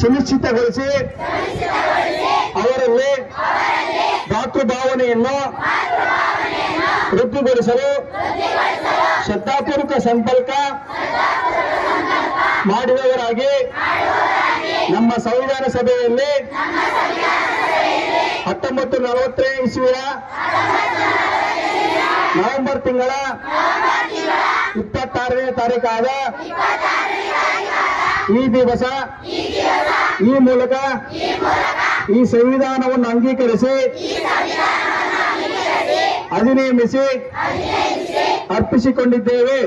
ಸುನಿಶ್ಚಿತಗೊಳಿಸಿ ಅವರಲ್ಲಿ ಭಾವನೆಯನ್ನು ವೃದ್ಧಿಗೊಳಿಸಲು ಶ್ರದ್ಧಾಪೂರ್ವಕ ಸಂಪರ್ಕ ಮಾಡಿದವರಾಗಿ ನಮ್ಮ ಸಂವಿಧಾನ ಸಭೆಯಲ್ಲಿ ಹತ್ತೊಂಬತ್ತು ನಲವತ್ತನೇ ಇಸ್ವಿಯ ನವೆಂಬರ್ ತಿಂಗಳ ಇಪ್ಪತ್ತಾರನೇ ತಾರೀಕಾದ ಈ ದಿವಸ ಈ ಮೂಲಕ ಈ ಸಂವಿಧಾನವನ್ನು ಅಂಗೀಕರಿಸಿ ಅಧಿನಿಯಮಿಸಿ ಅರ್ಪಿಸಿಕೊಂಡಿದ್ದೇವೆ.